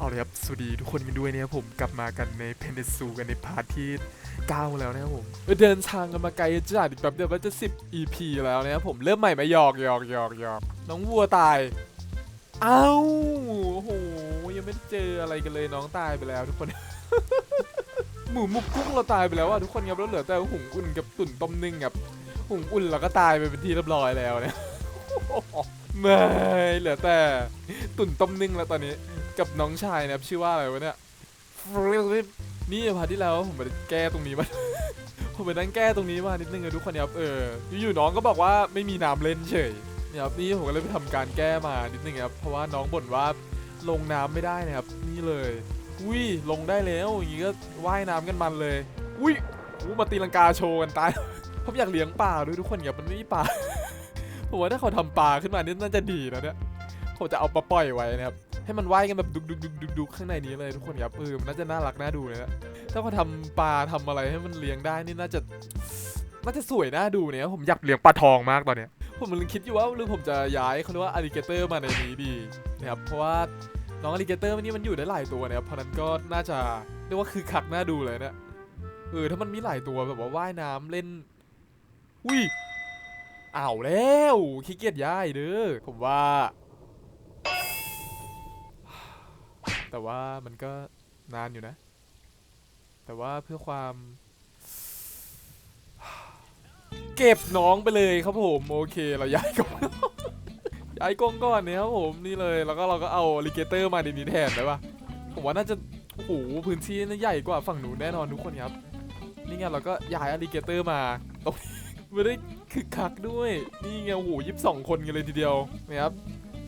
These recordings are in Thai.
เอาเลยครับสวัสดีทุกคนกันด้วยนะครับผมกลับมากันในเพนเดซูกันในพาร์ทที่ 9 แล้วนะครับผมเดินทางกันมาไกลจัดอีกแบบเดียวว่าจะ 10 EP แล้วนะครับผมเริ่มใหม่มาหยอกหยอกหยอกหยอกน้องวัวตายเอ้าโอ้โหยังไม่เจออะไรกันเลยน้องตายไปแล้วทุกคน หมูมุกกุ้งเราตายไปแล้วอะทุกคนครับแล้วเหลือแต่หุงอุ่นกับตุ่นต้มนึ่งครับหุงอุ่นเราก็ตายไปเป็นที่เรียบร้อยแล้วเนี่ยไม่เหลือแต่ตุ่นต้มนึ่งแล้วตอนนี้ กับน้องชายนะครับชื่อว่าอะไรวะเนี่ยนี่พาร์ทที่แล้วผมไปแก้ตรงนี้มา ผมไปนั่งแก้ตรงนี้มานิดนึงอะทุกคนครับเอออยู่ๆน้องก็บอกว่าไม่มีน้ำเล่นเฉยนี่ครับนี่ผมก็เลยไปทำการแก้มานิดนึงครับเพราะว่าน้องบ่นว่าลงน้ำไม่ได้นะครับ นี่เลยอุ้ยลงได้แล้วอย่างงี้ก็ว่ายน้ำกันมันเลย อุ้ยอู้มาตีลังกาโชว์กันตายผมอยากเลี้ยงปลาด้วยทุกคนครับมันไม่มีปลาผมว่าถ้าเขาทำปลาขึ้นมานี่น่าจะดีนะเนี่ยผมจะเอาปลาปล่อยไว้นะครับ ให้มันว่ายกันแบบดุกดุกดุกดุกดุกข้างในนี้เลยทุกคนครับเออมันน่าจะน่ารักน่าดูเลยนะถ้าเขาทำปลาทำอะไรให้มันเลี้ยงได้นี่น่าจะน่าจะสวยน่าดูเนี่ยผมอยากเลี้ยงปลาทองมากตอนเนี้ยผมกำลังคิดอยู่ว่าหรือผมจะย้ายเขาเรียกว่าอลิเกเตอร์มาในนี้ดีนะครับเพราะว่าน้องอลิเกเตอร์นี่มันอยู่ได้หลายตัวนะครับเพราะนั้นก็น่าจะเรียกว่าคือคักน่าดูเลยนะเออถ้ามันมีหลายตัวแบบว่าว่ายน้ำเล่นอุ้ยอ้าวแล้วขี้เกียจย้ายเด้อผมว่า แต่ว่ามันก็นานอยู่นะ แต่ว่าเพื่อความ เก็บน้องไปเลยครับผมโอเคเราย้ายกล้องย้ายกล้องก่อนเนี่ยครับผมนี่เลยแล้วก็เราก็เอาลิเกเตอร์มาดีนี้แทนได้ปะผมว่าน่าจะโอ้โหพื้นที่น่าใหญ่กว่าฝั่งหนูแน่นอนทุกคนครับ นี่ไงเราก็ย้ายอลิเกเตอร์มาตรงนี้ไม่ได้คึกคักด้วย นี่ไงโอ้โหยิบสองคนกันเลยทีเดียวนะครับ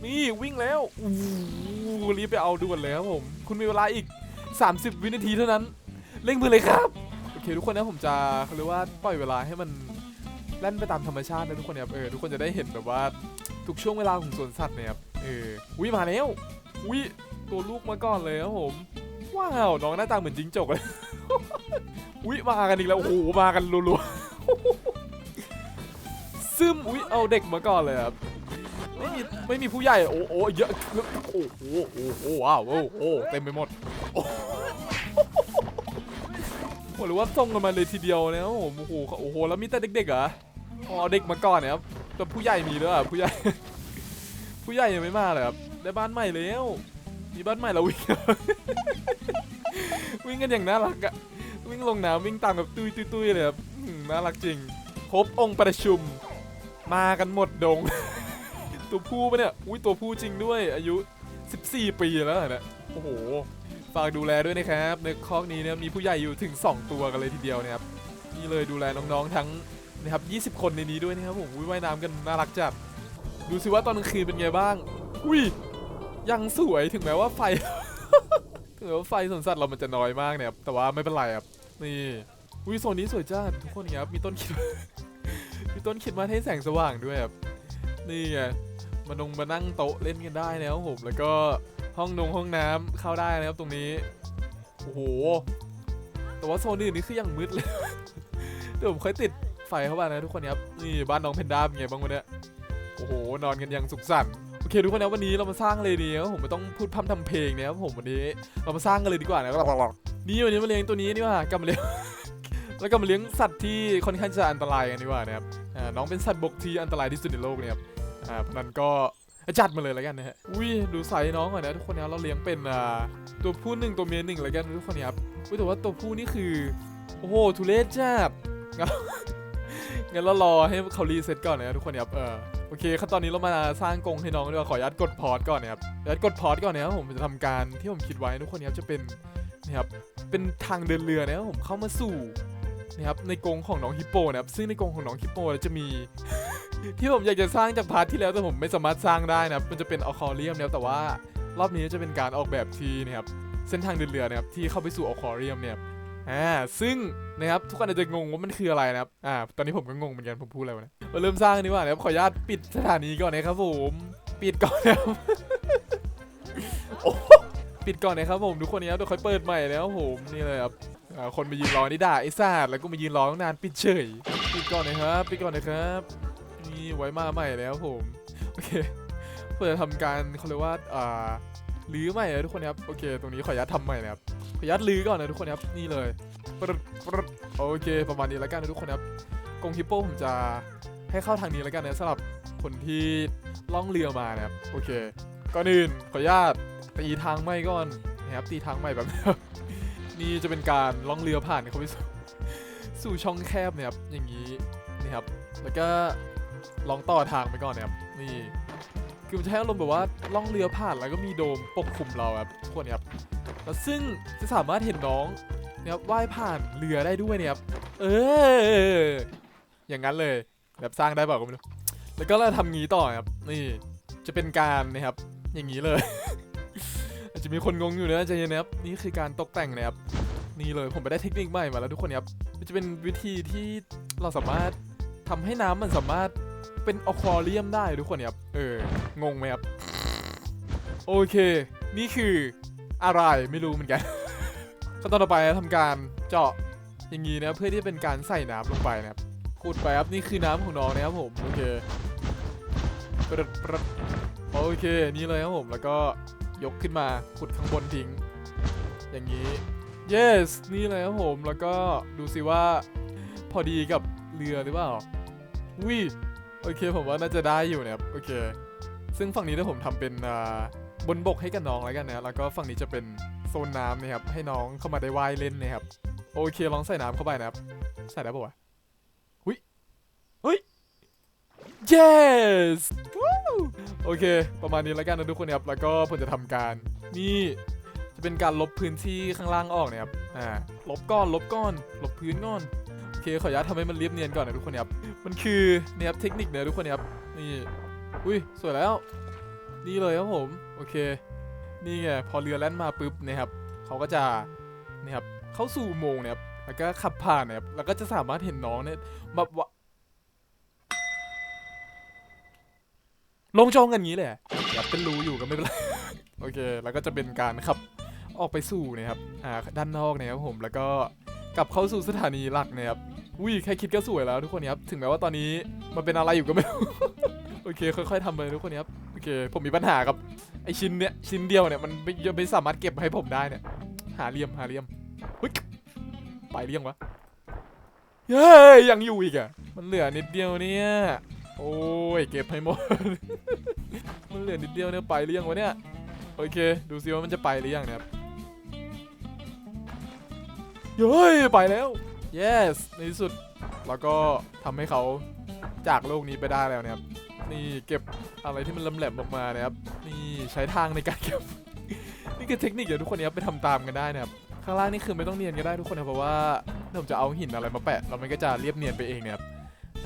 นี่วิ่งแล้วอู้รีบไปเอาด่วนเลยครับผม คุณมีเวลาอีก 30 วินาทีเท่านั้น เร่งมือเลยครับ โอเค ทุกคนนะผมจะเขาเรียกว่าปล่อยเวลาให้มันเล่นไปตามธรรมชาตินะทุกคนครับเออทุกคนจะได้เห็นแบบว่าทุกช่วงเวลาของสวนสัตว์เนี่ยครับเออวิมาแล้ววิตัวลูกมาก่อนเลยครับผมว้าวน้องหน้าตาเหมือนจิงจกเลยวิมากันอีกแล้วโอ้โหมากันรัวๆซึมวิเอาเด็กมาก่อนเลยครับ ไม่มีไม่มีผู้ใหญ่โอ้โอ้เยอะโอ้โหโอ้โหว้าวโอ้โหเต็มไปหมดโอ้โหหรือว่าส่งกันมาเลยทีเดียวนะโอ้โหโอ้โหโอ้โหแล้วมีแต่เด็กๆเหรออ๋อเด็กมาก่อนเนี่ยครับแต่ผู้ใหญ่มีด้วยผู้ใหญ่ ผู้ใหญ่ยังไม่มาเลยครับได้บ้านใหม่แล้วมีบ้านใหม่แล้ววิ่งวิ่งกันอย่างน่ารักอะวิ่งลงน้ำวิ่งตามแบบตุยตุยตุยเลยครับน่ารักจริงครบองค์ประชุม มากันหมดดง ตัวผู้ปะเนี่ย อุ้ยตัวผู้จริงด้วย อายุ 14 ปีแล้วเนี่ยโอ้โห ฝากดูแลด้วยนะครับ ในคอกนี้เนี่ยมีผู้ใหญ่อยู่ถึง 2 ตัวกันเลยทีเดียวนะครับ นี่เลยดูแลน้องๆทั้งนะครับ20 คนในนี้ด้วยนะครับผมอุ้ยว่ายน้ำกันน่ารักจัด ดูสิว่าตอนกลางคืนเป็นไงบ้าง อุ้ย ยังสวยถึงแม้ว่าไฟ ถึงแม้ว่าไฟสวนสัตว์เรามันจะน้อยมากเนี่ยครับแต่ว่าไม่เป็นไรครับ นี่ อุ้ยโซนนี้สวยจ้าทุกคนครับ มีต้นคิดมีต้นคิดมาให้แสงสว่างด้วยครับนี่ไง มานงมานั่งโต๊ะเล่นกันได้แล้วผมแล้วก็ห้องนงห้องน้ำเข้าได้นะครับตรงนี้โอ้โหแต่ว่าโซนอื่นนี่คือยังมืดเลยเดี๋ยวผมค่อยติดไฟเข้าไปนะทุกคนครับนี่บ้านน้องเพนด้าเป็นไงบ้างวันเนี้ยโอ้โหนอนกันย่างสุขสันต์โอเคทุกคนนะวันนี้เรามาสร้างเลยดีครับผมไม่ต้องพูดพร่ำทำเพลงนะครับผมวันนี้เรามาสร้างกันเลยดีกว่านะนี่วันนี้มาเลี้ยงตัวนี้นี่ว่ากลับมาเลี้ยงแล้วก็มาเลี้ยงสัตว์ที่ค่อนข้างจะอันตรายกันดีกว่านะครับน้องเป็นสัตว์บกที่อันตรายที่สุดในโลกเนี่ยครับ อ่าเพราะนั้นก็จัดมาเลยแล้วกันนะฮะอุ้ยดูไซส์น้องก่อนนะทุกคนนะเราเลี้ยงเป็นอ่าตัวผู้หนึ่งตัวเมียหนึ่งแล้วกันทุกคนครับอุ้ยแต่ว่าตัวผู้นี่คือ โอ้โหทุเรศจัดงั้นงั้นเรารอให้เขารีเซ็ตก่อนนะทุกคนครับเออโอเคขั้นตอนนี้เรามาสร้างกรงให้น้องดีกว่าขออนุญาตกดพอร์ตก่อนนะครับขออนุญาตกดพอร์ตก่อนนะครับผมจะทำการที่ผมคิดไว้ทุกคนครับจะเป็นนะครับเป็นทางเดินเรือนะครับผมเข้ามาสู่นะครับในกรงของน้องฮิปโปนะครับซึ่งในกรงของน้องฮิปโปจะมี ที่ผมอยากจะสร้างจากพาร์ทที่แล้วแต่ผมไม่สามารถสร้างได้นะครับมันจะเป็นอคอเรียมนะครับแต่ว่ารอบนี้จะเป็นการออกแบบที่นะครับเส้นทางเดินเรือนะครับที่เข้าไปสู่อคอเรียมเนี่ยอ่าซึ่งนะครับทุกคนอาจจะงงว่ามันคืออะไรนะครับอ่าตอนนี้ผมก็งงเหมือนกันผมพูดอะไรวะเนี่ยมาเริ่มสร้างกันดีกว่านะครับขออนุญาตปิดสถานีก่อนนะครับผมปิดก่อนนะครับโอ้ปิดก่อนนะครับผมทุกคนนะครับเดี๋ยวค่อยเปิดใหม่นะครับผมนี่เลยครับอ่าคนมายืนรอนี่ด่าไอ้ซาดแล้วก็มายืนรอตั้งนานปิดเฉยปิดก่อนนะครับปิดก่อนนะครับ นี่ไว้มาใหม่แล้วผมโอเคเพื่อจะทำการเขาเรียกว่าอ่าลื้อใหม่เลยทุกคนครับโอเค ตรงนี้ขออนุญาตทำใหม่นะครับขออนุญาตลื้อก่อนนะทุกคนครับนี่เลยปรึดปรึดโอเค ประมาณนี้แล้วกันนะทุกคนครับกรงฮิปโปผมจะให้เข้าทางนี้แล้วกันนะสำหรับคนที่ล่องเรือมานะครับโอเคก่อนอื่นขออนุญาตตีทางใหม่ก่อนนะครับตีทางใหม่แบบนี่จะเป็นการล่องเรือผ่านเขาไปสู่สู่ช่องแคบเนี่ยครับอย่างนี้นี่ครับแล้วก็ ลองต่อทางไปก่อนนะครับนี่คือมันจะให้อารมณ์แบบว่าล่องเรือผ่านแล้วก็มีโดมปกคลุมเราครับทุกคนครับแล้วซึ่งจะสามารถเห็นน้องนะครับว่ายผ่านเรือได้ด้วยเนี่ยครับเอออย่างนั้นเลยแบบสร้างได้เปล่าก็ไม่รู้แล้วก็เราทำงี้ต่อครับนี่จะเป็นการนะครับอย่างนี้เลยอาจจะมีคนงงอยู่นะใจเย็นนะครับนี่คือการตกแต่งนะครับนี่เลยผมไปได้เทคนิคใหม่มาแล้วทุกคนครับมันจะเป็นวิธีที่เราสามารถทำให้น้ำมันสามารถ เป็นอควาเรียมได้ทุกคนครับ เออ งงไหมครับ โอเค นี่คืออะไรไม่รู้เหมือนกันขั้นตอนต่อไปทำการเจาะอย่างนี้นะเพื่อที่เป็นการใส่น้ำลงไปนะครับขุดไปครับนี่คือน้ำของน้องนะครับผมโอเคปรดปรดโอเคนี่เลยครับผมแล้วก็ยกขึ้นมาขุดข้างบนทิ้ง อย่างนี้ yes นี่เลยครับผมแล้วก็ดูสิว่าพอดีกับเรือหรือเปล่าวิ โอเคผมว่าน่าจะได้อยู่นะครับโอเค ซึ่งฝั่งนี้ถ้าผมทำเป็นบนบกให้กับน้องแล้วกันนะแล้วก็ฝั่งนี้จะเป็นโซนน้ำนะครับให้น้องเข้ามาได้ว่ายเล่นนะครับโอเคลองใส่น้ำเข้าไปนะครับใส่ได้ปะวะหุยเฮ้ย yes วู้โอเค ประมาณนี้แล้วกันนะทุกคนครับแล้วก็ผมจะทำการนี่จะเป็นการลบพื้นที่ข้างล่างออกนะครับอ่าลบก้อนลบก้อน ลบพื้นก้อน เคขออนุญาตทำให้มันเรียบเนียนก่อนนะทุกคนครับ มันคือเนี่ยครับเทคนิคเนี่ยทุกคนครับ นี่ อุ้ยสวยแล้ว นี่เลยครับผม โอเค นี่ไงพอเรือแล่นมาปุ๊บนะครับเขาก็จะนี่ครับเข้าสู่โมงค์นะครับแล้วก็ขับผ่านนะครับแล้วก็จะสามารถเห็นน้องเนี่ยแบบว่าลงจองกันอย่างนี้เลยแบบเป็นรูอยู่ก็ไม่เป็นไร โอเค แล้วก็จะเป็นการขับออกไปสู่นะครับ อ่า ด้านนอกนะครับผม แล้วก็ กลับเข้าสู่สถานีหลักนะครับอุ้ยแค่คิดก็สวยแล้วทุกคนครับ ถึงแม้ว่าตอนนี้มันเป็นอะไรอยู่ก็ไม่รู้ โอเค ค่อยๆทำไปทุกคนครับ โอเค ผมมีปัญหากับ ไอชิ้นเนี้ยชิ้นเดียวเนี่ยมันไม่ยังไม่สามารถเก็บให้ผมได้เนี่ย หาเหลี่ยมหาเหลี่ยมเฮ้ยไปเลี่ยงวะ เย้ยยังอยู่อีกอะมันเหลือนิดเดียวเนี่ย โอ้ยเก็บให้หมด มันเหลือนิดเดียวเนี่ยไปเลี่ยงวะเนี่ย โอเค ดูซิว่ามันจะไปหรือยังนะครับ เย้ย ไปแล้ว yes ในที่สุด แล้วก็ทำให้เขาจากโลกนี้ไปได้แล้วนะครับ นี่เก็บอะไรที่มันลำแหลมออกมานะครับ นี่ใช้ทางในการเก็บ นี่คือเทคนิคเดี๋ยวทุกคนเนี้ยไปทำตามกันได้นะครับ ข้างล่างนี่คือไม่ต้องเนียนก็ได้ทุกคนนะเพราะว่าผมจะเอาหินอะไรมาแปะแล้วมันก็จะเรียบเนียนไปเองเนะครับ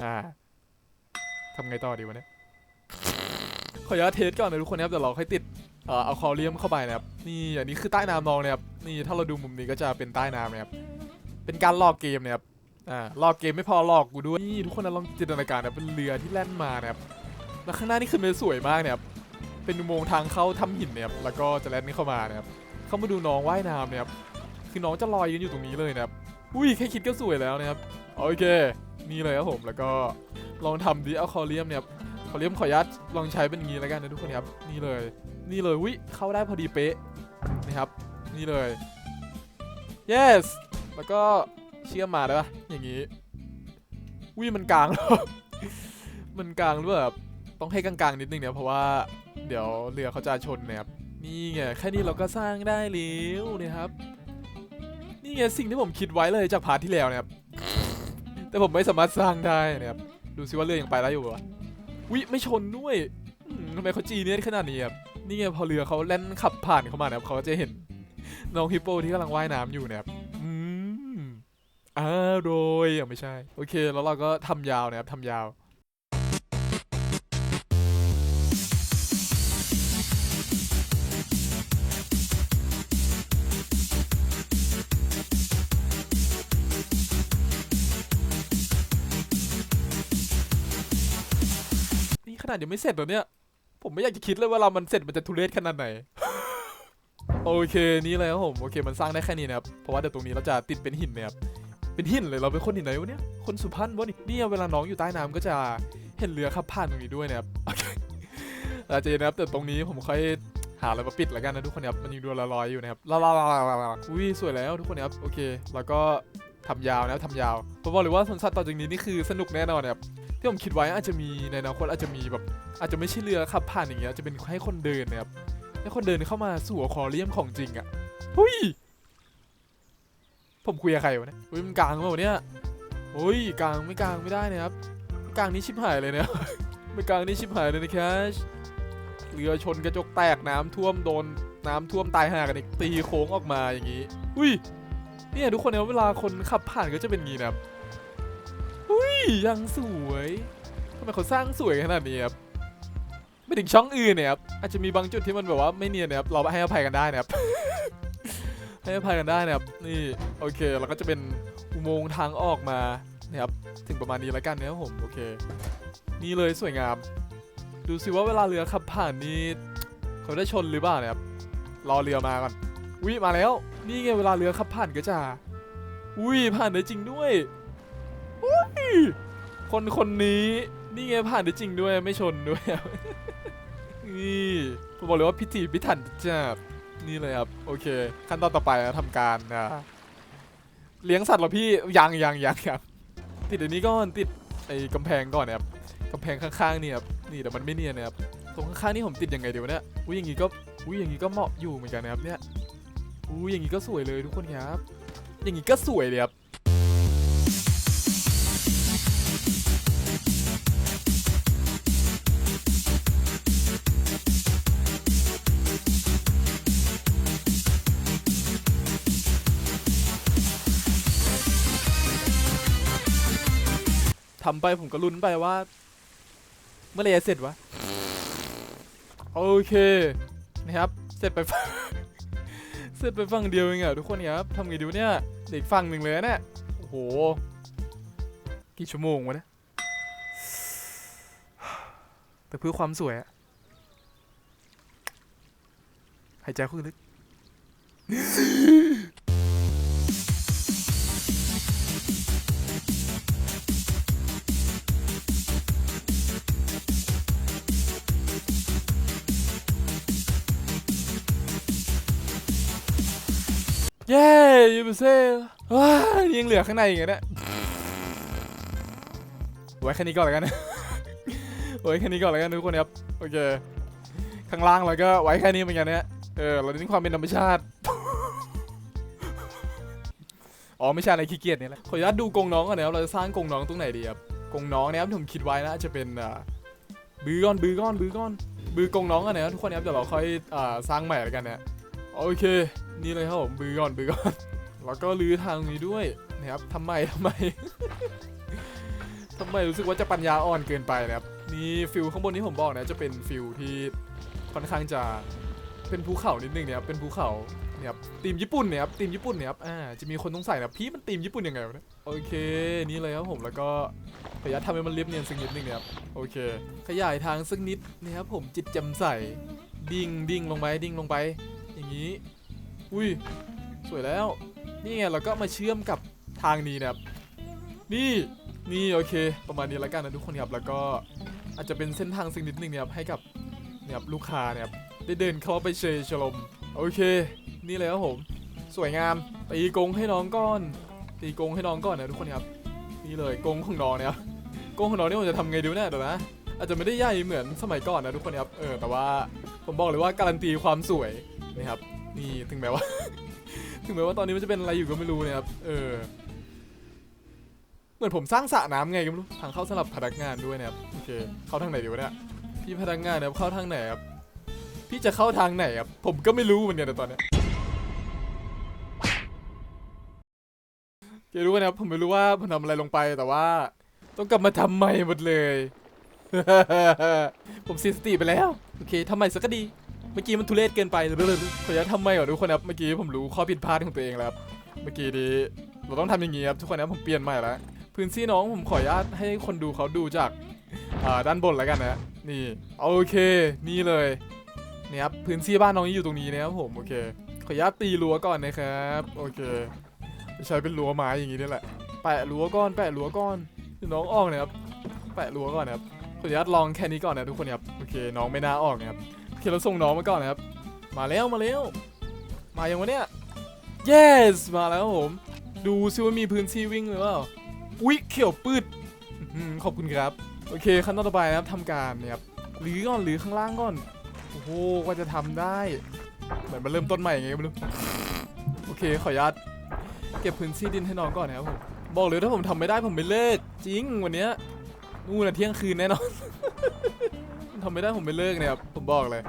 อ่าทำไงต่อดีวะเนี่ย ขออนุญาตเทสก่อนนะทุกคนนะครับเดี๋ยวเราค่อยติด เอ่อเอาคอเรียมเข้าไปนะครับนี่อันนี้คือใต้น้ำนองนะครับนี่ถ้าเราดูมุมนี้ก็จะเป็นใต้น้ำนะครับเป็นการลอกเกมนะครับอ่าลอกเกมไม่พอลอกกูด้วยนี่ทุกคนนะลองจินตนาการนะเป็นเรือที่แล่นมานะครับแล้วข้างหน้านี่คือมันสวยมากนะครับเป็นอุโมงค์ทางเข้าถ้ำหินนะครับแล้วก็จะแล่นเข้ามานะครับเข้ามาดูน้องว่ายน้ำนะครับคือน้องจะลอยยืนอยู่ตรงนี้เลยนะครับอุ้ยแค่คิดก็สวยแล้วนะครับโอเคนี่เลยครับผมแล้วก็ลองทำดิเอาคอเรียมเนี่ยคอเรียมขออนุญาตลองใช้เป็นงี้แล้วกันนะทุกคนครับนี่เลย นี่เลยวิเข้าได้พอดีเป๊ะนะครับ นี่เลย yes แล้วก็เชื่อมมาได้ปะอย่างนี้วิมันกลางแล้วมันกลางหรือเปล่าแบบต้องให้กลางๆนิดนึงเนี่ยเพราะว่าเดี๋ยวเรือเขาจะชนนะครับนี่ไงแค่นี้เราก็สร้างได้แล้วนะครับ นี่ไงสิ่งที่ผมคิดไว้เลยจากพาร์ทที่แล้วนะครับแต่ผมไม่สามารถสร้างได้นะครับดูซิว่าเรือยังไปได้อยู่ปะวิไม่ชนด้วยทำไมเขาจีเนียสขนาดนี้ครับ นี่ไงพอเรือเขาแล่นขับผ่านเข้ามานะครับเขาก็จะเห็นน้องฮิปโปที่กำลังว่ายน้ำอยู่นะครับอืมอร่อยอะไม่ใช่ โอเค แล้วเราก็ทำยาวนะครับทำยาวนี่ขนาดยังไม่เสร็จแล้วเนี่ย ไม่อยากจะคิดเลยว่าเรามันเสร็จมันจะทุเรศขนาดไหน โอเคนี่เลยครับผมโอเคมันสร้างได้แค่นี้นะครับเพราะว่าเดี๋ยวตรงนี้เราจะติดเป็นหินนะครับเป็นหินเลยเราเป็นคนหินไหนวะเนี่ยคนสุพรรณวะนี่เนี่ยเวลาน้องอยู่ใต้น้ำก็จะเห็นเรือขับผ่านตรงนี้ด้วยนะครับโอเคเราจะนะครับแต่ตรงนี้ผมค่อยหาอะไรมาปิดแล้วกันนะทุกคนครับมันยังดูลอยๆอยู่นะครับลอยๆๆๆอุ้ยสวยแล้วทุกคนครับโอเค แล้วก็ ทำยาวนะทำยาวผมบอกเลยว่าสวนสัตว์ต่อจากนี้นี่คือสนุกแน่นอนนะครับที่ผมคิดไว้อาจจะมีในอนาคตอาจจะมีแบบ อาจจะไม่ใช่เรือขับผ่านอย่างเงี้ยจะเป็นให้คนเดินนะครับให้คนเดินเข้ามาสู่ควาเรียมของจริงอะหุ้ยผมคุยกับใครวะเนี่ยอุ้ยมันกลางเปล่าวะเนี่ยโอ้ยกลางไม่กลางไม่ได้นะครับกลางนี้ชิบหายเลยเนี่ยไม่กลางนี่ชิบหายเลยนะแคชเรือชนกระจกแตกน้ำท่วมโดนน้ำท่วมตายห่ากันอีกตีโค้งออกมาอย่างนี้ อุ้ย เนี่ยทุกคนเนี่ยเวลาคนขับผ่านก็จะเป็นงี้นะครับอุ้ยยังสวยทำไมเขาสร้างสวยขนาดนี้ครับไม่ถึงช่องอื่นเนี่ยครับอาจจะมีบางจุดที่มันแบบว่าไม่เนียนนะครับเราให้อภัยกันได้นะครับ ให้อภัยกันได้นะครับ นี่โอเคแล้วก็จะเป็นอุโมงค์ทางออกมานะครับถึงประมาณนี้แล้วกันนะครับผมโอเค นี่เลยสวยงาม ดูสิว่าเวลาเรือขับผ่านนี่เขาได้ชนหรือเปล่าเนี่ยครับรอเรือมาก่อนอุ้ยมาแล้ว นี่ไงเวลาเรือขับผ่านก็จะอุ้ยผ่านได้จริงด้วยอุ้ยคนคนนี้นี่ไงผ่านได้จริงด้วยไม่ชนด้วยนี่ผมบอกเลยว่าพิธีพิถันจับนี่เลยครับโอเค ขั้นตอนต่อไปนะทำการนะเลี้ยงสัตว์เหรอพี่ยังยังยังยังติดอันนี้ก่อนติดไอ้กำแพงก่อนนะครับกำแพงข้างๆนี่ครับนี่แต่มันไม่เนียนนะครับตรงข้างๆนี่ผมติดยังไงเดี๋ยวเนี่ยอุ้ยอย่างงี้ก็อุ้ยอย่างงี้ก็เหมาะอยู่เหมือนกันนะครับเนี่ย อุ้ยอย่างงี้ก็สวยเลยทุกคนครับ อย่างงี้ก็สวยเลยครับทำไปผมก็ลุ้นไปว่า เมื่อไรจะเสร็จวะ โอเค นะครับ เสร็จไปฟัง เสร็จไปฝั่งเดียวเองอะทุกคนครับทำไงดีวะเนี่ยเด็กฝั่งหนึ่งเลยนะเนี่ยโอ้โห กี่ชั่วโมงวะเนี่ยแต่เพื่อความสวยอะหายใจเข้าลึก ยูเปเซ่ว้ายังเหลือข้างในอีกอะเนี่ยไว้แค่นี้ก่อนแล้วกันไว้แค่นี้ก่อนแล้วกันทุกคนครับโอเคข้างล่างเราก็ไว้แค่นี้เหมือนกันเนี่ยเออเราเน้นความเป็นธรรมชาติอ๋อไม่ใช่อะไรขี้เกียจนี่แหละขออนุญาตดูกงน้องก่อนนะครับเราจะสร้างกงน้องตรงไหนดีครับกงน้องเนี่ยครับที่ผมคิดไว้นะจะเป็นบือก้อนบือก้อนบือก้อนบือกงน้องกันนะครับทุกคนครับเดี๋ยวเราค่อยสร้างใหม่แล้วกันเนี่ยโอเค นี่เลยครับผมบือก่อนบือก่อน แล้วก็ลื้อทางนี้ด้วยนะครับทำไมทำไมทำไมรู้สึกว่าจะปัญญาอ่อนเกินไปนะครับนี่ฟิลข้างบนที่ผมบอกนะจะเป็นฟิลที่ค่อนข้างจะเป็นภูเขานิดนึงเนี่ยครับเป็นภูเขาเนี่ยครับทีมญี่ปุ่นเนี่ยครับทีมญี่ปุ่นเนี่ยครับอ่าจะมีคนสงใสัยนะพี่มันทีมญี่ปุ่นยังไงวะเนี่ยโอเคนี่เลยครับผมแล้วก็ขออนุญาตทำให้มันเรียบเนียนสักนิดนึงนะครับโอเค ขยายทางสักนิดนะครับผมจิตจำใส่ดิ่งดิ่งลงไปดิ่งลงไป อย่างนี้ อุ้ยสวยแล้ว นี่ไงเราก็มาเชื่อมกับทางนี้นะครับ นี่นี่โอเค ประมาณนี้แล้วกันนะทุกคนครับ แล้วก็อาจจะเป็นเส้นทางสักนิดนึ่งนะครับให้กับเนี่ยครับลูกค้าเนี่ยครับได้เดินเข้าไปเชยชลม โอเค นี่เลยครับผม สวยงามตีกงให้น้องก่อน ตีกงให้น้องก่อนนะทุกคนครับ นี่เลยกงของน้องเนี่ยกงของน้องนี่ผมจะทำไงดีวะเนี่ยเดี๋ยวนะอาจจะไม่ได้ใหญ่เหมือนสมัยก่อนนะทุกคนครับเออแต่ว่าผมบอกเลยว่าการันตีความสวยนะครับนี่ถึงแม้ว่า ถึงแม้ว่าตอนนี้มันจะเป็นอะไรอยู่ก็ไม่รู้นะครับ เออ เหมือนผมสร้างสระน้ำไงก็ไม่รู้ ทางเข้าสำหรับพนักงานด้วยนะครับ โอเค เข้าทางไหนดีวะเนี่ย พี่พนักงานนะครับเข้าทางไหนครับ พี่จะเข้าทางไหนครับ ผมก็ไม่รู้เหมือนกันนะตอนนี้ยเกรู้นะครับผมไม่รู้ว่าผมทำอะไรลงไปแต่ว่า ต้องกลับมาทำใหม่หมดเลย ผมเสียสติไปแล้ว โอเคทำใหม่สักก็ดี มื่อกี้มันทุเรศเกินไปเลยขออนุญาตทำไมก่อนทุกคนครับ เมื่อกี้ผมรู้ข้อผิดพลาดของตัวเองแล้วครับเมื่อกี้นี้เราต้องทำอย่างนี้ครับทุกคนนะผมเปลี่ยนใหม่แล้วพื้นที่น้องผมขออนุญาตให้คนดูเขาดูจากด้านบนแล้วกันนะนี่โอเคนี่เลยนี่ครับพื้นที่บ้านน้องอยู่ตรงนี้นะครับผมโอเค ขออนุญาตตีรั้วก่อนนะครับโอเคใช้เป็นรั้วไม้อย่างนี้นี่แหละแปะรั้วก่อนแปะรั้วก่อนน้องออกนะครับแปะรั้วก่อนนะครับขออนุญาตลองแค่นี้ก่อนนะทุกคนครับโอเค น้องไม่น่าออกนะครับ โอเคเราส่งน้องมาก่อนนะครับ มาแล้วมาแล้ว มายังวะเนี่ย yes มาแล้วผม ดูซิว่ามีพื้นที่วิ่งหรือเปล่าอุ๊ยเขียวปืดอื้อหือขอบคุณครับ โอเคขั้นตอนต่อไปนะครับทำการเนี่ยครับหรือก่อนหรือข้างล่างก่อน โอ้โหกว่าจะทำได้เหมือนมาเริ่มต้นใหม่ไงก็ไม่รู้โอเคขออนุญาตเก็บพื้นที่ดินให้น้องก่อนนะครับผมบอกเลยถ้าผมทำไม่ได้ผมไม่เลิกจริงวันเนี้ยนู่นนะเที่ยงคืนแน่นอน ทำไม่ได้ผมไม่เลิกเนี่ยครับผมบอกเลย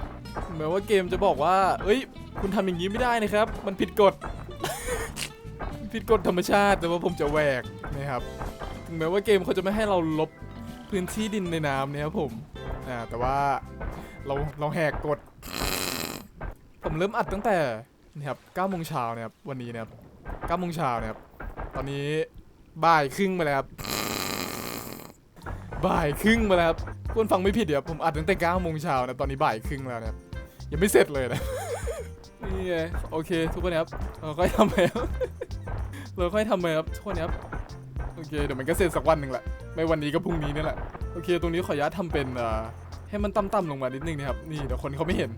แม้ว่าเกมจะบอกว่า เอ้ย คุณทำอย่างนี้ไม่ได้นะครับ มันผิดกฎ ผิดกฎธรรมชาติแต่ว่าผมจะแหวกนะครับ ถึงแม้ว่าเกมเขาจะไม่ให้เราลบพื้นที่ดินในน้ำเนี่ยครับผมอ่าแต่ว่าเราเราแหกกฎ ผมเริ่มอัดตั้งแต่นะครับ9โมงเช้านะครับวันนี้นะครับ9โมงเช้านะครับ ตอนนี้บ่ายครึ่งมาแล้วครับ บ่ายครึ่งมาแล้วครับคุณฟังไม่ผิดเดี๋ยวผมอัดตั้งแต่9โมงเช้านะตอนนี้บ่ายครึ่งแล้วนะครับยังไม่เสร็จเลยนะนี่ไงโอเค ทุกคนครับเราค่อยทำไปครับเราค่อยทำไปครับทุกคนครับโอเคเดี๋ยวมันก็เสร็จสักวันหนึ่งแหละไม่วันนี้ก็พรุ่งนี้นี่แหละโอเค ตรงนี้ขออนุญาตทำเป็นอ่อให้มันต่ำๆลงมานิดนึงนะครับนี่เดี๋ยวคนเขาไม่เห็น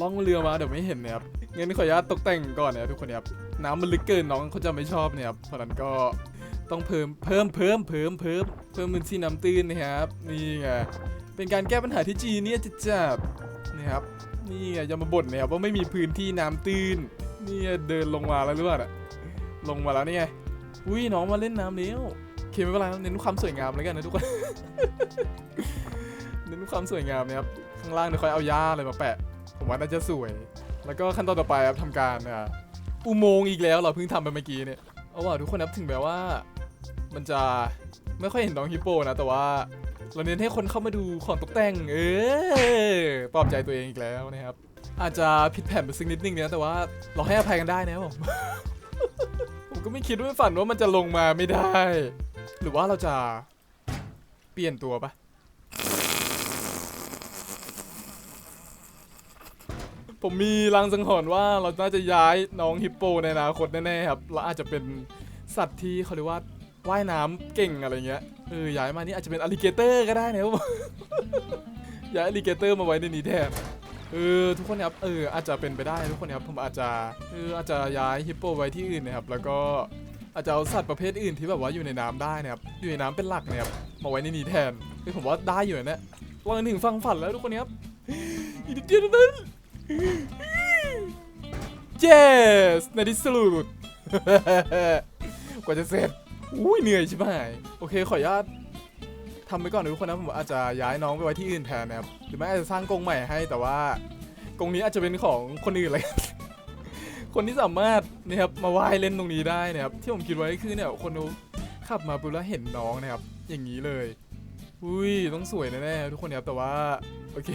ล่องเรือมาเดี๋ยวไม่เห็นนะครับงั้นขออนุญาตตกแต่งก่อนนะครับทุกคนครับน้ำมันลึกเกินน้องเขาจะไม่ชอบเนี่ยครับเพราะนั้นก็ ต้องเพิ่มเพิ่มเพิ่มเพิ่มเพิ่มเพิ่มพื้นที่น้ำตื้นนะครับ นี่ไงเป็นการแก้ปัญหาที่จีนเนี่ยจะจับนะครับนี่ไงอย่ามาบ่นนะครับว่าไม่มีพื้นที่น้ำตื้นนี่เดินลงมาแล้วหรือเปล่าน่ะลงมาแล้วนี่ไงอุ้ยน้องมาเล่นน้ำแล้วโอเคไม่เป็นไรเน้นความสวยงามแล้วกันนะทุกคนเน้นความสวยงามนะครับข้างล่างเดี๋ยวค่อยเอาหญ้าอะไรมาแปะ ผมว่าน่าจะสวย แล้วก็ขั้นตอนต่อไปครับทำการอุโมงค์อีกแล้วเราเพิ่งทำไปเมื่อกี้เนี่ยเอาว่าทุกคนนับถึงแม้ว่า มันจะไม่ค่อยเห็นน้องฮิปโปนะ แต่ว่าเราเน้นให้คนเข้ามาดูของตกแต่ง เออปลอบใจตัวเองอีกแล้วนะครับ อาจจะผิดแผนไปสักนิดนึงนะแต่ว่าเราให้อภัยกันได้นะครับผมผมก็ไม่คิดว่ฝันว่ามันจะลงมาไม่ได้ หรือว่าเราจะเปลี่ยนตัวปะผมมีลางสังหรณ์ว่าเราน่าจะย้ายน้องฮิปโปในอนาคตแน่ๆครับเราอาจจะเป็นสัตว์ที่เขาเรียกว่า ว่ายน้ำเก่งอะไรเงี้ยเออย้ายมานี่อาจจะเป็นอ l ลิเกเตอร์ก็ได้นะครับย้ายอ l ลิเกเตอร์มาไว้ในนี้แทนเออทุกคนครับเอออาจจะเป็นไปได้ทุกคนครับผมอาจจะเอออาจจะย้ายฮิปโปไว้ที่อื่นนะครับแล้วก็อาจจะเอาสัตว์ประเภทอื่นที่แบบว่าอยู่ในน้ำได้นะครับอยู่ในน้ำเป็นหลักนะครับมาไว้ในนี้แทนเฮ้ยผมว่าได้อยู่นะเนี่ยวางถึงฟังฝันแล้วทุกคนครับอีกเดียวนั้น yes ในที่สุดกว่าจะเสร็จ อุ้ยเหนื่อยใชิบหายโอเคขออนุญาตทำไปก่อนนะทุกคนนะผมอาจจะย้ายน้องไปไว้ที่อื่นแทนนะครับหรือไม่อาจจะสร้างกรงใหม่ให้แต่ว่ากรงนี้อาจจะเป็นของคนอื่นเลยคนที่สามารถนะครับมาว่ายเล่นตรงนี้ได้นะครับที่ผมคิดไว้คือเนี่ยคนดูขับมาปุ๊บแล้วเห็นน้องนะครับ อย่างนี้เลยอุ้ยต้องสวยแน่ๆทุกคนครับแต่ว่าโอเค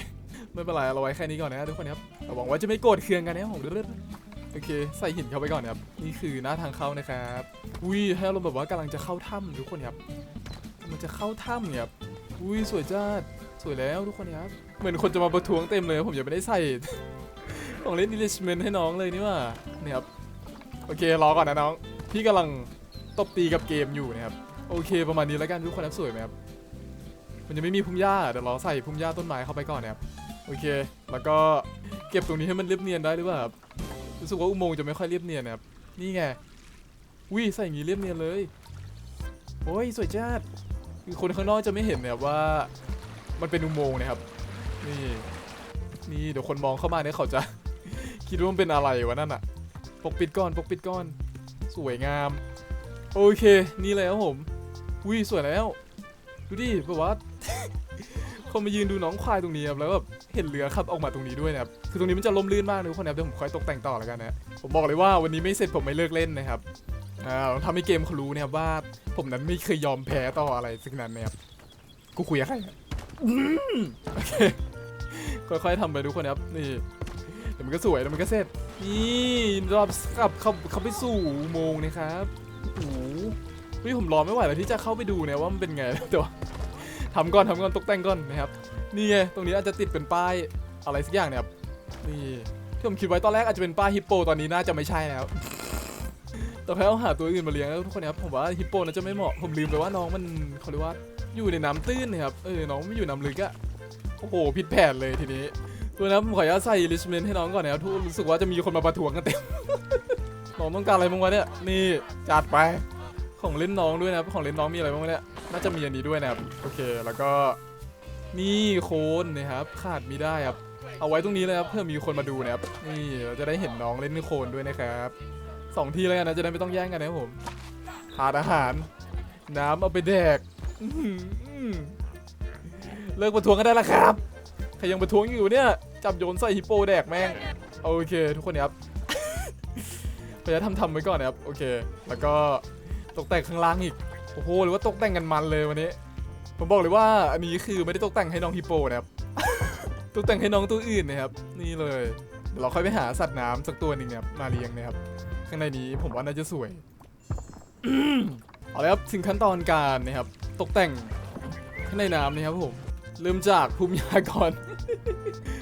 ไม่เป็นไรเราไว้แค่นี้ก่อนนะทุกคนครับหวังว่าจะไม่โกรธเคืองกันนะครับผมเรื่อย โอเค ใส่หินเข้าไปก่อนนะครับ นี่คือหน้าทางเข้านะครับอุ้ยให้เราแบบว่ากำลังจะเข้าถ้ำทุกคนครับ มันจะเข้าถ้ำเนี่ยครับอุ้ยสวยจ้าดสวยแล้วทุกคนครับ เหมือนคนจะมาประท้วงเต็มเลย ผมยังไม่ได้ใส่ ของเล่น enrichment ให้น้องเลยนี่ว่าเนี่ยครับ โอเครอก่อนนะน้อง พี่กำลังตบตีกับเกมอยู่นะครับ โอเค ประมาณนี้แล้วกันทุกคนครับสวยไหมครับ มันจะไม่มีพุ่มหญ้าเดี๋ยวเราใส่พุ่มหญ้าต้นไม้เข้าไปก่อนนะครับ โอเค แล้วก็เก็บตรงนี้ให้มันเรียบเนียนได้หรือเปล่าครับ รู้สึกว่าอุโมงค์จะไม่ค่อยเรียบเนียนนะครับ นี่ไงวิใส่อย่างนี้เรียบเนียนเลย โอ้ยสวยจัดคือคนข้างนอกจะไม่เห็นนะครับว่า มันเป็นอุโมงค์นะครับ นี่ นี่เดี๋ยวคนมองเข้ามาเนี่ยเขาจะ คิดว่ามันเป็นอะไรวะนั่นอะปกปิดก่อนปกปิดก่อน สวยงาม โอเค นี่เลยครับผมวิสวยแล้ว ดูดิแบบว่า คนมายืนดูน้องควายตรงนี้ครับแล้วแบบเห็นเรือขับออกมาตรงนี้ด้วยนะครับคือตรงนี้มันจะล่มลื่นมากนะทุกคนนะครับเดี๋ยวผมค่อยตกแต่งต่อแล้วกันนะผมบอกเลยว่าวันนี้ไม่เสร็จผมไม่เลิกเล่นนะครับอ่าทำให้เกมเขารู้นะครับว่า ผมนั้นไม่เคยยอมแพ้ต่ออะไรสักนั้นนะครับกูคุยกับใครอะโอเคค่อยๆทำไปทุกคนนะครับนี่เดี๋ยวมันก็สวยแล้วมันก็เสร็จนี่รอบขับเข้าเข้าไปสู่อุโมงค์นะครับโอ้โหเฮ้ยผมรอไม่ไหวแล้วที่จะเข้าไปดูเนี่ยว่ามันเป็นไงแต่ว่า ทำก่อนทำก่อนตกแต่งก่อนนะครับนี่ไงตรงนี้อาจจะติดเป็นป้ายอะไรสักอย่างเนี่ยครับนี่ที่ผมคิดไว้ตอนแรกอาจจะเป็นป้ายฮิปโปตอนนี้น่าจะไม่ใช่แล้วต่แพ้เอาหาตัวอื่นมาเลี้ยงแล้วทุกคนนะครับผมว่าฮิปโปน่าจะไม่เหมาะผมลืมไปว่าน้องมันเขาเรียกว่าอยู่ในน้ำตื้นนะครับเออน้องไม่อยู่น้ำลึกอะโอ้โหผิดแผนเลยทีนี้ตัวนะครับผมขออนุญาตใส่ลิสเมนให้น้องก่อนนะครับทุกรู้สึกว่าจะมีคนมาประท้วงกันเต็มน้องต้องการอะไรบ้างวะเนี่ยนี่จัดไปของเล่นน้องด้วยนะของเล่นน้องมีอะไรบ้างเนี่ย น่าจะมีอันนี้ด้วยนะครับ โอเค แล้วก็นี่โคนนะครับ ขาดม่ได้ครับ เอาไว้ตรงนี้เลยครับเพื่อมีคนมาดูนะครับ นี่เราจะได้เห็นน้องเล่นโคนด้วยนะครับสองทีแล้วกันนะจะได้ไม่ต้องแย่งกันนะครับผมทานอาหาร น้ำเอาไปแดกเลิกประท้วงกันได้แล้วครับใครยังประท้วงอยู่เนี่ยจับโยนใส่ฮิปโปแดกแม่งโอเค ทุกคนครับพยายามทำทำไว้ก่อนนะครับ โอเค แล้วก็ตกแต่งข้างล่างอีก โอ้โหหรือว่าตกแต่งกันมันเลยวันนี้ ผมบอกเลยว่าอันนี้คือไม่ได้ตกแต่งให้น้องฮิปโปนะครับ ตกแต่งให้น้องตัวอื่นนะครับ นี่เลยเดี๋ยวเราค่อยไปหาสัตว์น้ำสักตัวหนึ่งนะครับมาเลี้ยงนะครับ ข้างในนี้ผมว่าน่าจะสวยเอาละครับถึงขั้นตอนการนะครับ ตกแต่งข้างในน้ำนะครับผมเริ่มจากภูมิยาก่อน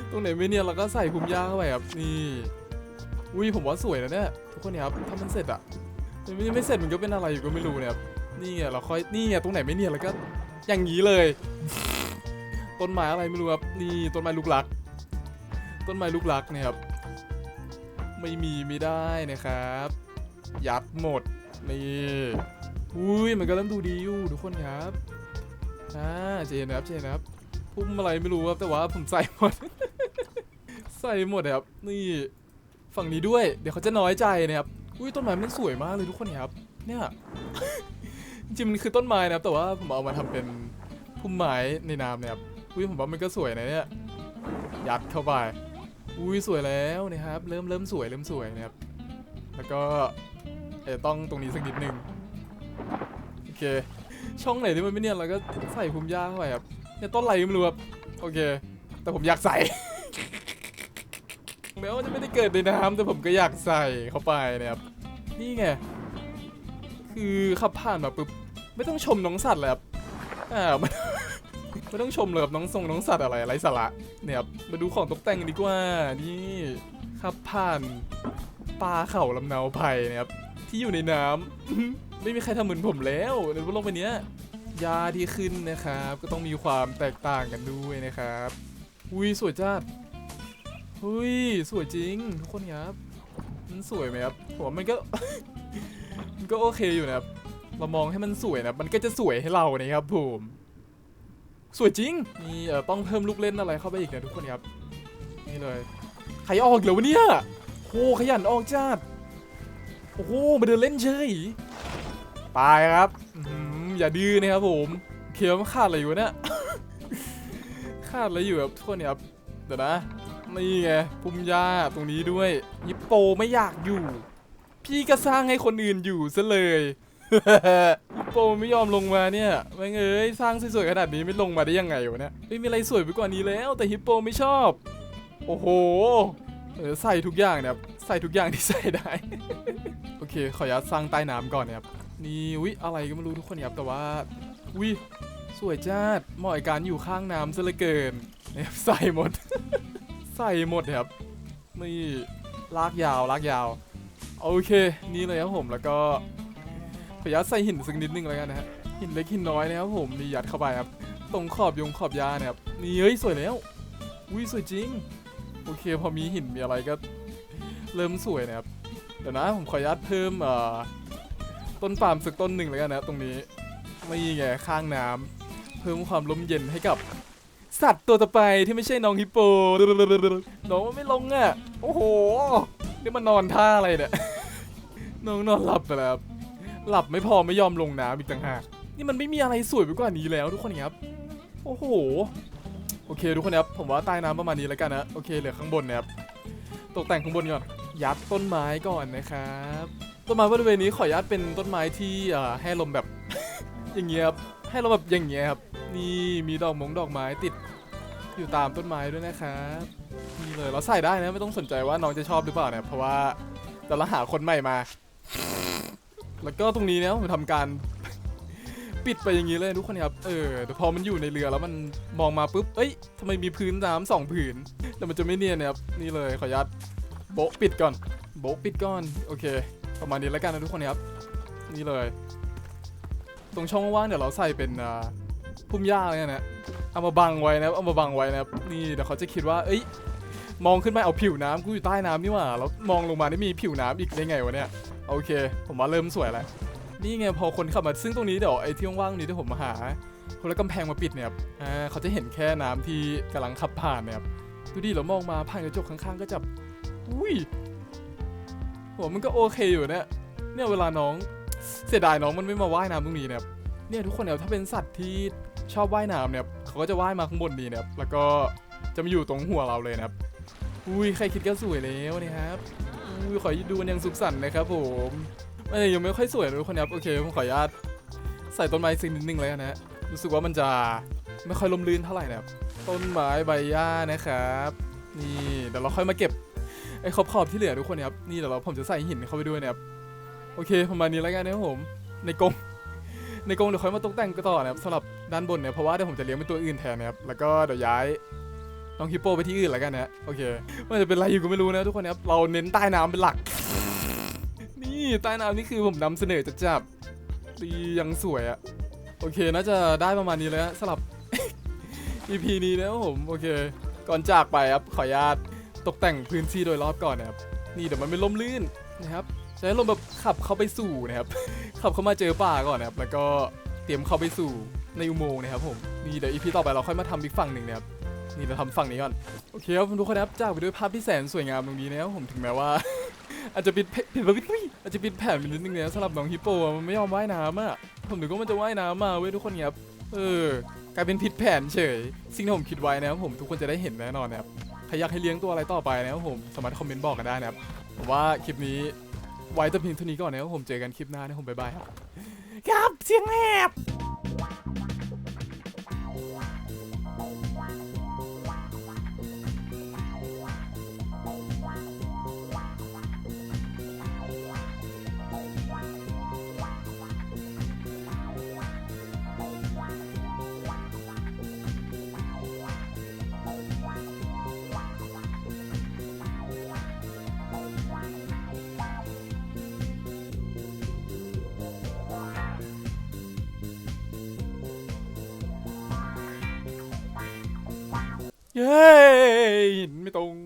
ตรงไหนไม่เนี่ยเราก็ใส่ภูมิยาเข้าไปครับนี่อุ้ยผมว่าสวยนะเนี่ยทุกคนครับถ้ามันเสร็จอะมันยังไม่เสร็จมันก็เป็นอะไรอยู่ก็ไม่รู้เนี่ยครับ นี่ไงเราค่อยนี่ไงตรงไหนไม่เนี่ยแล้วก็อย่างนี้เลย ต้นไม้อะไรไม่รู้ครับนี่ต้นไม้ลูกรัก ต้นไม้ลูกรักเนี่ยครับไม่มีไม่ได้นะครับ ยัดหมดนี่อุ้ยมันก็เริ่มดูดีอยู่ทุกคนครับอ่าเจนครับเจนครับพุ่มอะไรไม่รู้ครับแต่ว่าผมใส่หมด ใส่หมดครับนี่ฝั่งนี้ด้วย เดี๋ยวเขาจะน้อยใจนะครับอุ้ยต้นไม้มันสวยมากเลยทุกคนครับ เนี่ย จริงๆมันคือต้นไม้นะครับแต่ว่าผมเอามาทำเป็นพุ่มไม้ในน้ำนะครับอุ้ยผมว่ามันก็สวยนะเนี่ยยัดเข้าไปอุ้ยสวยแล้วนะครับ เริ่มเริ่มสวยเริ่มสวยนะครับ แล้วก็เออต้องตรงนี้สักนิดนึงโอเค ช่องไหนที่มันไม่เนียนเราก็ใส่พุ่มหญ้าเข้าไปครับเนี่ยต้นอะไรก็ไม่รู้ครับโอเค แต่ผมอยากใส่แม้ว่าจะไม่ได้เกิดในน้ำแต่ผมก็อยากใส่เข้าไปนะครับนี่ไง คือขับผ่านมาปุ๊บไม่ต้องชมน้องสัตว์เลยครับอ่าไม่ไม่ต้องชมเลยครับน้องทรงน้องสัตว์อะไรไรสาระเนี่ยครับมาดูของตกแต่งกันดีกว่านี่ขับผ่านปลาเข่าลำเนาไผ่นะครับที่อยู่ในน้ำ ไม่มีใครทำเหมือนผมแล้วในโลกใบนี้ยยาที่ขึ้นนะครับ ก็ต้องมีความแตกต่างกันด้วยนะครับอุ้ยสวยจัดเฮ้ยสวยจริงทุกคนครับมันสวยไหมครับผมมันก็ ก็โอเคอยู่นะครับ เรามองให้มันสวยนะ มันก็จะสวยให้เรานะครับผม สวยจริง มีเอ่อต้องเพิ่มลูกเล่นอะไรเข้าไปอีกนะทุกคนครับ นี่เลย ใครออกเหรอวะเนี่ยโหขยันออกจัด โอ้โห มาเดินเล่นเฉยตายครับอย่าดื้อนะครับผมเคียวมันขาดอะไรอยู่วะเนี่ยขาดอะไรอยู่ครับทุกคนครับ เดี๋ยวนะ นี่ไง พุ่มหญ้าตรงนี้ด้วยยิปโปไม่อยากอยู่ พี่ก็สร้างให้คนอื่นอยู่ซะเลยยิปโปไม่ยอมลงมาเนี่ยแม่งเอ้ยสร้างสวยๆขนาดนี้ไม่ลงมาได้ยังไงวะเนี่ยไม่มีอะไรสวยไปกว่านี้แล้ว แต่ฮิปโปไม่ชอบ โอ้โหเออใส่ทุกอย่างเนี่ยใส่ทุกอย่างที่ใส่ได้ โอเค ขออนุญาตสร้างใต้น้ำก่อนนะครับนี่วิอะไรก็ไม่รู้ทุกคนครับแต่ว่าวิสวยจ้าดเหมาะกับการอยู่ข้างน้ำซะเหลือเกินนะครับใส่หมด ใส่หมดครับนี่ลากยาวลากยาว โอเค นี่เลยครับผมแล้วก็ขออนุญาตใส่หินสักนิดนึงแล้วกันนะฮะหินเล็กหินน้อยนะครับผมนี่ยัดเข้าไปครับตรงขอบยงขอบยาเนี่ยครับนี่เฮ้ยสวยแล้วอุ้ยสวยจริง โอเค พอมีหินมีอะไรก็เริ่มสวยนะครับเดี๋ยวนะผมขออนุญาตเพิ่มเอ่อต้นปาล์มสักต้นหนึ่งแล้วกันนะตรงนี้ไม่ไงข้างน้ำเพิ่มความลมเย็นให้กับ สัตว์ตัวต่อไปที่ไม่ใช่น้องฮิปโปน้องไม่ลงอะโอ้โห นี่มันนอนท่าอะไรเนี่ย น้องนอนหลับไปแล้วครับหลับไม่พอไม่ยอมลงน้ำอีกต่างหาก นี่มันไม่มีอะไรสวยไปกว่านี้แล้วทุกคนครับ โอ้โห โอเคทุกคนครับ ผมว่าใต้น้ำประมาณนี้แล้วกันนะ โอเคเหลือข้างบนนะครับ ตกแต่งข้างบนก่อน ยัดต้นไม้ก่อนนะครับ ต้นไม้บริเวณนี้ขออนุญาตเป็นต้นไม้ที่ให้ลมแบบ อย่างเงี้ยครับ ให้ลมแบบอย่างเงี้ยครับ นี่มีดอกมงดอกไม้ติด อยู่ตามต้นไม้ด้วยนะครับนี่เลยเราใส่ได้นะไม่ต้องสนใจว่าน้องจะชอบหรือเปล่าเนี่ยเพราะว่าแต่เราหาคนใหม่มา แล้วก็ตรงนี้เนี่ยผมทำการ ปิดไปอย่างนี้เลยทุกคนครับเออแต่พอมันอยู่ในเรือแล้วมันมองมาปุ๊บเอ้ยทำไมมีพื้นน้ำสองผืนแต่มันจะไม่เนียนนะครับนี่เลยขออนุญาตโบะปิดก่อน โบะปิดก่อนโอเค ประมาณนี้แล้วกันนะทุกคนครับนี่เลย ตรงช่องว่างเดี๋ยวเราใส่เป็นพุ่มหญ้าเลยนะ เอามาบังไว้นะครับเอามาบังไว้นะครับนี่เดี๋ยวเขาจะคิดว่า เอ้ยมองขึ้นไปเอาผิวน้ำกูอยู่ใต้น้ำนี่หว่าแล้วมองลงมานี่มีผิวน้ำอีกได้ไงวะเนี่ยโอเค ผมว่าเริ่มสวยแล้วนี่ไงพอคนขับมาซึ่งตรงนี้เดี๋ยวไอ้ที่ว่างๆนี้ที่ผมมาหาคนละกำแพงมาปิดเนี่ยอ่าเขาจะเห็นแค่น้ำที่กำลังขับผ่านเนี่ยครับดูดิเรามองมาผ่านกระจกข้างๆ ก็จะอุ้ยหัวมันก็โอเคอยู่เนี่ยเนี่ยเวลาน้องเสียดายน้องมันไม่มาว่ายน้ำตรงนี้เนี่ยเนี่ยทุกคนเนี่ยถ้าเป็นสัตว์ที่ชอบว่ายน้ำเนี่ย เขาก็จะว่ายมาข้างบนนี้เนี่ยครับ แล้วก็จะมาอยู่ตรงหัวเราเลยนะครับ อุ้ยใครคิดก็สวยแล้วนะครับ อุ้ยขอดูกันยังสุขสันต์นะครับผมเอ้ยยังไม่ค่อยสวยเลยทุกคนครับโอเคผมขออนุญาตใส่ต้นไม้สิ่งนิดนึงเลยนะฮะรู้สึกว่ามันจะไม่ค่อยลมลื่นเท่าไหร่นะครับ ต้นไม้ใบหญ้านะครับ นี่เดี๋ยวเราค่อยมาเก็บไอ้ขอบขอบที่เหลือทุกคนนะครับ นี่เดี๋ยวเราผมจะใส่หินเข้าไปด้วยนะครับ โอเคประมาณนี้แล้วกันนะครับผม ในกรง ในกรงเดี๋ยวค่อยมาตกแต่งกันต่อนะครับสำหรับด้านบนเนี่ยเพราะว่าเดี๋ยวผมจะเลี้ยงเป็นตัวอื่นแทนนะครับแล้วก็เดี๋ยวย้ายน้องฮิปโปไปที่อื่นแล้วกันนะโอเคมันจะเป็นอะไรอยู่ก็ไม่รู้นะทุกคนนะครับเราเน้นใต้น้ำเป็นหลัก นี่ใต้น้ำนี่คือผมนำเสนอจะจับดียังสวยอะโอเคน่าจะได้ประมาณนี้แล้วสำหรับ EP นี้นะครับผมโอเค ก่อนจากไปครับขออนุญาตตกแต่งพื้นที่โดยรอบก่อนนะครับนี่เดี๋ยวมันไม่ล่มลื่นนะครับ ใช้ลมแบบขับเข้าไปสู่นะครับ ขับเข้ามาเจอป่าก่อนนะครับ แล้วก็เตรียมเข้าไปสู่ในอุโมงค์นะครับผม นี่เดี๋ยว EP ต่อไปเราค่อยมาทำอีกฝั่งหนึ่งนะครับ นี่เราทำฝั่งนี้ก่อน โอเคครับทุกคนครับ จากไปด้วยภาพที่แสนสวยงามตรงนี้นะครับผมถึงแม้ว่า อาจจะผิดผิดผิดผิดอาจจะผิดแผนไปนิดนึงนะสำหรับน้องฮิปโปมันไม่ยอมว่ายน้ำอะ ผมนึกว่ามันจะว่ายน้ำมาเว้ยทุกคนครับ เออกลายเป็นผิดแผนเฉย สิ่งที่ผมคิดไว้นะครับผมทุกคนจะได้เห็นแน่นอนนะครับใครอยากให้เลี้ยงตัวอะไรต่อไปนะครับผมสามารถคอมเมนต์บอกกันได้นะครับผมว่าคลิปนี้ ไว้แต่เพียงเท่านี้ก่อนนะครับผมเจอกันคลิปหน้านะผมบ๊ายบายครับครับเสียงแหบ เย้หินไม่ตรง